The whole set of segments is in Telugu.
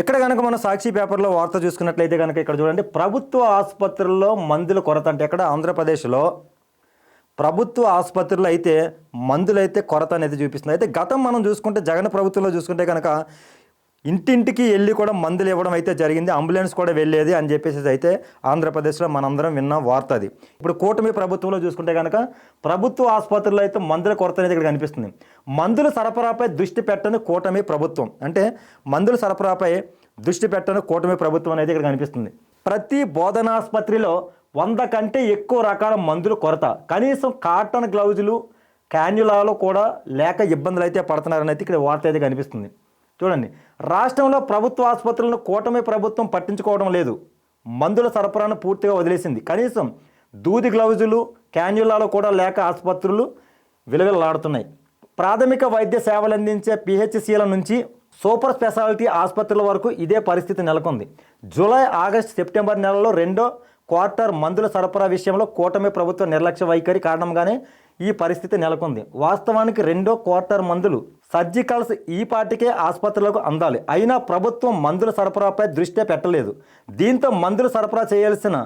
ఇక్కడ కనుక మనం సాక్షి పేపర్లో వార్త చూసుకున్నట్లయితే కనుక ఇక్కడ చూడండి ప్రభుత్వ ఆసుపత్రుల్లో మందుల కొరత అంటే ఇక్కడ ఆంధ్రప్రదేశ్లో ప్రభుత్వ ఆసుపత్రుల్లో అయితే మందులు అయితే కొరత అనేది చూపిస్తుంది. అయితే గతం మనం చూసుకుంటే జగన్ ప్రభుత్వంలో చూసుకుంటే కనుక ఇంటింటికి వెళ్ళి కూడా మందులు ఇవ్వడం అయితే జరిగింది. అంబులెన్స్ కూడా వెళ్ళేది అని చెప్పేసి అయితే ఆంధ్రప్రదేశ్లో మనందరం విన్న వార్త అది. ఇప్పుడు కూటమి ప్రభుత్వంలో చూసుకుంటే కనుక ప్రభుత్వ ఆసుపత్రుల్లో అయితే మందుల కొరత అనేది ఇక్కడ కనిపిస్తుంది. మందుల సరఫరాపై దృష్టి పెట్టని కూటమి ప్రభుత్వం. అంటే మందుల సరఫరాపై దృష్టి పెట్టని కూటమి ప్రభుత్వం అనేది ఇక్కడ కనిపిస్తుంది. ప్రతి బోధనాసుపత్రిలో వంద కంటే ఎక్కువ రకాల మందుల కొరత. కనీసం కాటన్ గ్లౌజులు క్యాన్యులాలో కూడా లేక ఇబ్బందులు అయితే పడుతున్నారని అయితే ఇక్కడ వార్త అయితే కనిపిస్తుంది. చూడండి రాష్ట్రంలో ప్రభుత్వ ఆసుపత్రులను కూటమి ప్రభుత్వం పట్టించుకోవడం లేదు. మందుల సరఫరాను పూర్తిగా వదిలేసింది. కనీసం దూది గ్లౌజులు క్యాన్యులాలో కూడా లేక ఆసుపత్రులు విలువలాడుతున్నాయి ప్రాథమిక వైద్య సేవలు అందించే పిహెచ్సిల నుంచి సూపర్ స్పెషాలిటీ ఆసుపత్రుల వరకు ఇదే పరిస్థితి నెలకొంది. జూలై ఆగస్టు సెప్టెంబర్ నెలలో రెండో క్వార్టర్ మందుల సరఫరా విషయంలో కూటమి ప్రభుత్వ నిర్లక్ష్య వైఖరి కారణంగానే ఈ పరిస్థితి నెలకొంది. వాస్తవానికి రెండో క్వార్టర్ మందులు సర్జికల్స్ ఈ పాటికే ఆసుపత్రులకు అందాలి. అయినా ప్రభుత్వం మందుల సరఫరాపై దృష్టి పెట్టలేదు. దీంతో మందులు సరఫరా చేయాల్సిన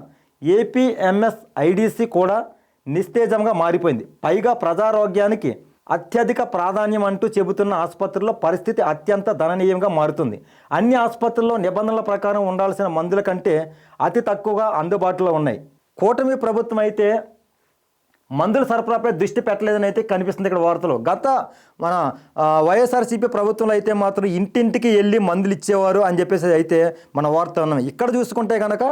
ఏపీఎంఎస్ ఐడిసి కూడా నిస్తేజంగా మారిపోయింది. పైగా ప్రజారోగ్యానికి అత్యధిక ప్రాధాన్యం అంటూ చెబుతున్న ఆసుపత్రుల్లో పరిస్థితి అత్యంత దణనీయంగా మారుతుంది. అన్ని ఆసుపత్రుల్లో నిబంధనల ప్రకారం ఉండాల్సిన మందుల కంటే అతి తక్కువగా అందుబాటులో ఉన్నాయి. కూటమి ప్రభుత్వం అయితే మందుల సరఫరాపై దృష్టి పెట్టలేదని అయితే కనిపిస్తుంది ఇక్కడ వార్తలు. గత మన వైఎస్ఆర్సీపీ ప్రభుత్వంలో అయితే మాత్రం ఇంటింటికి వెళ్ళి మందులు ఇచ్చేవారు అని చెప్పేసి అయితే మన వార్త ఉన్నాం ఇక్కడ చూసుకుంటే కనుక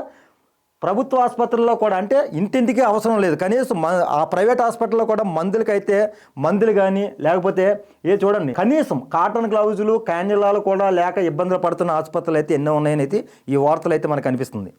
ప్రభుత్వ ఆసుపత్రుల్లో కూడా అంటే ఇంటింటికి అవసరం లేదు. కనీసం ఆ ప్రైవేట్ హాస్పిటల్లో కూడా మందులకైతే మందులు కానీ లేకపోతే ఏ చూడండి కనీసం కాటన్ గ్లౌజులు క్యాన్యులాలు కూడా లేక ఇబ్బందులు పడుతున్న ఆసుపత్రులు అయితే ఎన్నో ఉన్నాయని అయితే ఈ వార్తలు అయితే మనకు కనిపిస్తుంది.